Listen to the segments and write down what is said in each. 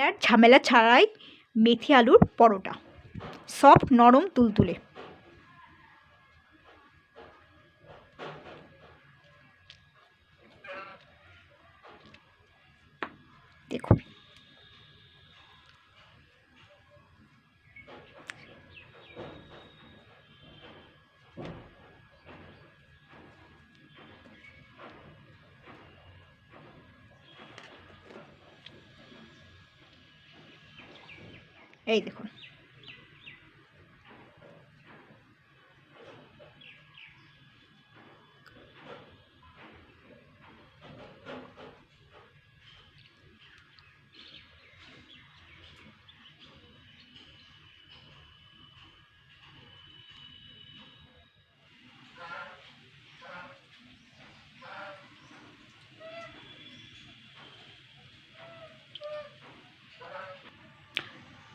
বেলার ঝামেলা ছাড়াই মেথি আলুর পরোটা। সফট নরম তুলতুলে। দেখুন। এই দেখুন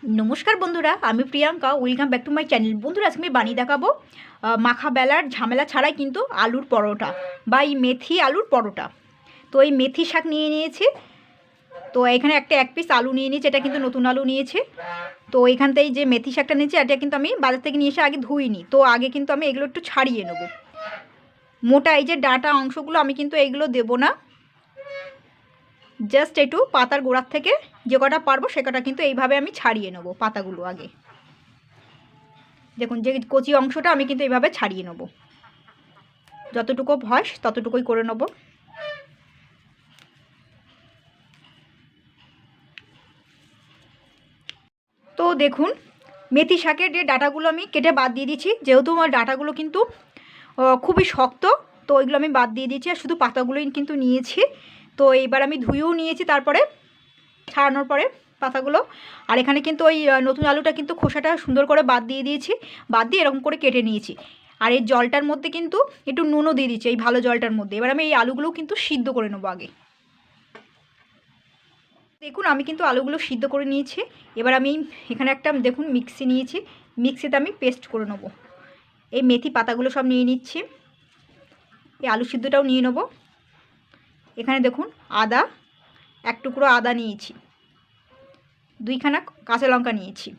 নমস্কার বন্ধুরা, আমি Priyanka welcome back to my channel বন্ধুরা, আজকে আমি বানিয়ে দেখাবো মাখা বেলার ঝামেলা ছাড়াই কিন্তু আলুর পরোটা বা এই মেথি আলুর পরোটা। তো এই মেথি শাক নিয়ে নিয়েছে, তো এখানে একটা এক পিস আলু নিয়ে নিয়েছে, এটা কিন্তু নতুন আলু নিয়েছে। তো এখান যে মেথি শাকটা নিয়েছে, এটা কিন্তু আমি বাজার থেকে নিয়ে এসে আগে ধুইনি, তো আগে কিন্তু আমি এগুলো একটু ছাড়িয়ে নেব। মোটা এই যে ডাটা অংশগুলো, আমি কিন্তু এইগুলো দেবো না। জাস্ট একটু পাতার গোড়ার থেকে যে কটা পারব সে কটা কিন্তু এইভাবে আমি ছাড়িয়ে নেব পাতাগুলো আগে। দেখুন যে কচি অংশটা আমি কিন্তু এইভাবে ছাড়িয়ে নেব। যতটুকু ভস ততটুকুই করে নেব। তো দেখুন, মেথি শাকের যে ডাটাগুলো আমি কেটে বাদ দিয়ে দিচ্ছি যেহেতু আমার ডাটাগুলো কিন্তু খুবই শক্ত, তো ওইগুলো আমি বাদ দিয়ে দিয়েছি আর শুধু পাতাগুলোই কিন্তু নিয়েছি। তো এইবার আমি ধুয়েও নিয়েছি তারপরে ছাড়ানোর পরে পাতাগুলো। আর এখানে কিন্তু ওই নতুন আলুটা কিন্তু খোসাটা সুন্দর করে বাদ দিয়ে দিয়েছি। বাদ দিয়ে এরকম করে কেটে নিয়েছি। আর এই জলটার মধ্যে কিন্তু একটু নুনও দিয়ে দিচ্ছি, এই ভালো জলটার মধ্যে। এবার আমি এই আলুগুলো কিন্তু সিদ্ধ করে নেব আগে। দেখুন, আমি কিন্তু আলুগুলো সিদ্ধ করে নিয়েছি। এবার আমি এখানে একটা, দেখুন, মিক্সি নিয়েছি। মিক্সিতে আমি পেস্ট করে নেব। এই মেথি পাতাগুলো সব নিয়ে নিচ্ছি। এই আলু সিদ্ধটাও নিয়ে নেব। এখানে দেখুন, আদা, এক টুকরো আদা নিয়েছি। দুইখানা কাঁচা লঙ্কা নিয়েছি।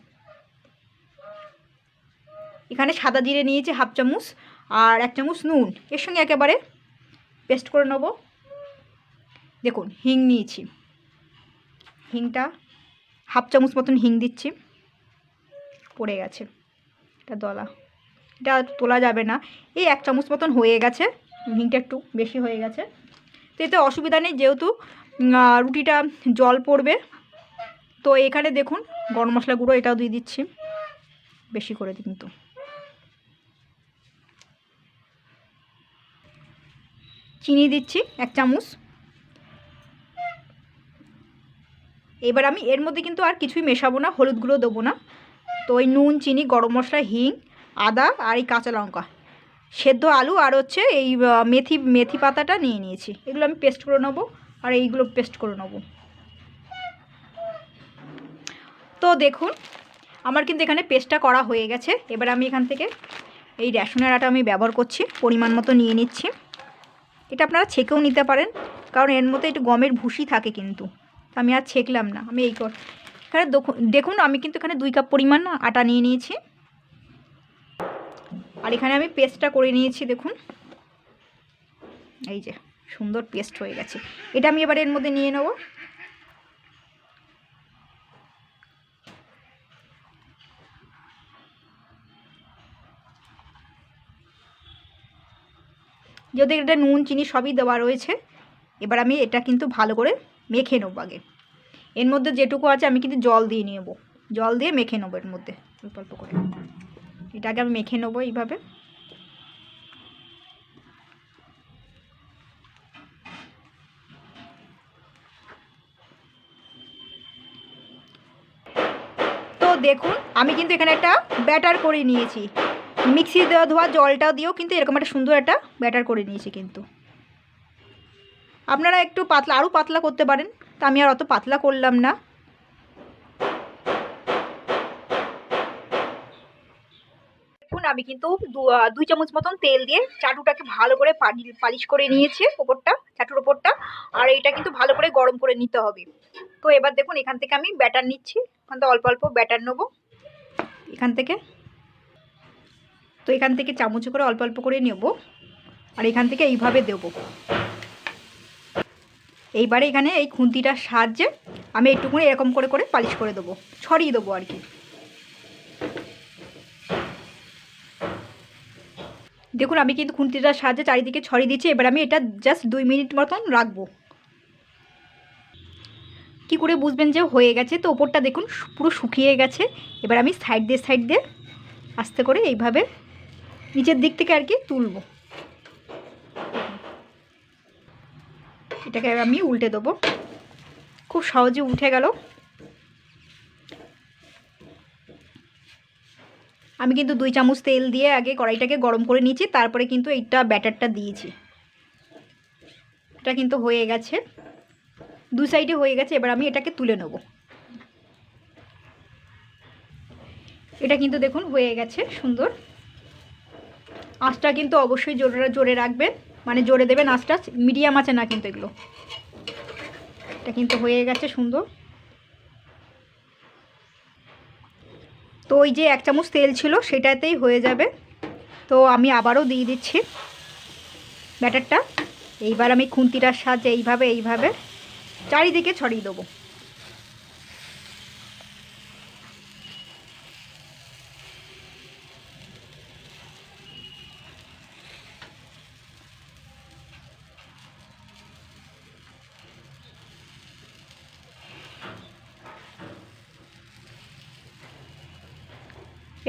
এখানে সাদা জিরে নিয়েছি হাফ চামচ আর এক চামচ নুন। এর সঙ্গে একেবারে পেস্ট করে নেব। দেখুন, হিং নিয়েছি। হিংটা হাফ চামচ মতন হিং দিচ্ছি। পড়ে গেছে। এটা দলা। এটা তোলা যাবে না। এই এক চামচ মতন হয়ে গেছে। হিংটা একটু বেশি হয়ে গেছে। তো এতে অসুবিধা নেই যেহেতু রুটিটা জল পড়বে। তো এখানে দেখুন, গরম মশলা গুঁড়ো এটাও দিয়ে দিচ্ছি। বেশি করে কিন্তু চিনি দিচ্ছি, এক চামচ। এবার আমি এর মধ্যে কিন্তু আর কিছুই মেশাবো না, হলুদ গুঁড়ো দেবো না। তো ওই নুন, চিনি, গরম মশলা, হিং, আদা আর এই কাঁচা লঙ্কা। সেদ্ধ আলু আর হচ্ছে এই মেথি মেথি পাতাটা নিয়ে নিয়েছি। এগুলো আমি পেস্ট করে নেব আর এইগুলো পেস্ট করে নেব। তো দেখুন, আমার কিন্তু এখানে পেস্টটা করা হয়ে গেছে। এবার আমি এখান থেকে এই রেশনের আটা আমি ব্যবহার করছি, পরিমাণ মতো নিয়ে নিচ্ছি। এটা আপনারা ছেঁকেও নিতে পারেন, কারণ এর মধ্যে একটু গমের ভুসি থাকে কিন্তু। আমি আর ছেঁকলাম না, আমি এই কর এখানে দেখুন, আমি কিন্তু এখানে দুই কাপ পরিমাণ আটা নিয়ে নিয়েছি। আর এখানে আমি পেস্টটা করে নিয়েছি, দেখুন। এই যে, সুন্দর পেস্ট হয়ে গেছে। এটা আমি এবার এর মধ্যে নিয়ে নেব। যদি এটা নুন, চিনি সবই দেওয়া রয়েছে, এবার আমি এটা কিন্তু ভালো করে মেখে নেব আগে। এর মধ্যে যেটুকু আছে, আমি কিন্তু জল দিয়ে নেব। জল দিয়ে মেখে নেব এর মধ্যে অল্প করে। এটাকে আমি মেখে নেব এইভাবে। তো দেখুন, আমি কিন্তু এখানে একটা ব্যাটার করে নিয়েছি। মিক্সি দেওয়া ধোয়া জলটা দিয়েও কিন্তু এরকম একটা সুন্দর একটা ব্যাটার করে নিয়েছি কিন্তু। আপনারা একটু পাতলা, আরও পাতলা করতে পারেন। তা আমি আর অত পাতলা করলাম না। দেখুন, আমি কিন্তু দুই চামচ মতন তেল দিয়ে চাটুটাকে ভালো করে পালি- পালিশ করে নিয়েছি ওপরটা, চাটুর ওপরটা। আর এটা কিন্তু ভালো করে গরম করে নিতে হবে। তো এবার দেখুন, এখান থেকে আমি ব্যাটার নিচ্ছি। এখান থেকে অল্প অল্প ব্যাটার নেব। এখান থেকে। তো এখান থেকে চামচে করে অল্প অল্প করে নেব। আর এখান থেকে এইভাবে দেব। এইবারে এখানে এই খুন্তিটার সাহায্যে আমি একটুখানি এরকম করে করে পালিশ করে দেবো। ছড়িয়ে দেবো আর কি। দেখুন, আমি কিন্তু খুন্তিটার সাহায্যে চারিদিকে ছড়িয়ে দিচ্ছি, এবার আমি এটা জাস্ট দুই মিনিট মতন রাখব। কি করে বুঝবেন যে হয়ে গেছে? তো ওপরটা দেখুন পুরো শুকিয়ে গেছে। এবার আমি সাইড দিয়ে সাইড দিয়ে আস্তে করে এইভাবে নিচের দিক থেকে আর কি তুলবো। এটাকে আমি উল্টে দেবো। খুব সহজে উঠে গেল। আমি কিন্তু দুই চামচ তেল দিয়ে আগে কড়াইটাকে গরম করে নিয়েছি, তারপরে কিন্তু এইটা ব্যাটারটা দিয়েছি। এটা কিন্তু হয়ে গেছে। দু সাইডে হয়ে গেছে, এবার আমি এটাকে তুলে নেব। এটা কিন্তু দেখুন হয়ে গেছে সুন্দর। আঁচটা কিন্তু অবশ্যই জোরে জোরে রাখবেন। মানে জোরে দেবেন আঁচটা, মিডিয়াম আছে না কিন্তু এগুলো। এটা কিন্তু হয়ে গেছে সুন্দর। তো ওই যে এক চামচ তেল ছিল সেটাতেই হয়ে যাবে। তো আমি আবারও দিয়ে দিচ্ছি ব্যাটারটা। এইবার আমি খুন্তিটার সাহায্যে এইভাবে এইভাবে, চারিদিকে ছড়িয়ে দেবো।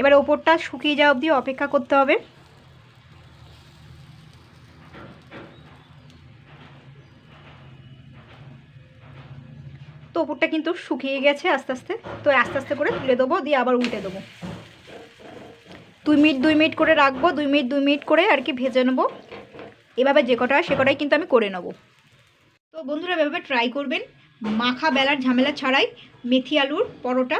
এবার ওপরটা শুকিয়ে যাওয়া অবধি অপেক্ষা করতে হবে। তো ওপরটা কিন্তু শুকিয়ে গেছে আস্তে আস্তে। তো আস্তে আস্তে করে তুলে দেবো, দিয়ে আবার উল্টে দেবো। দুই মিনিট দুই মিনিট করে রাখব, দুই মিনিট দুই মিনিট করে আর কি ভেজে নেব। এভাবে যে কটা সে কটাই কিন্তু আমি করে নেব। তো বন্ধুরা এভাবে ট্রাই করবেন। মাখা বেলার ঝামেলা ছাড়াই মেথি আলুর পরোটা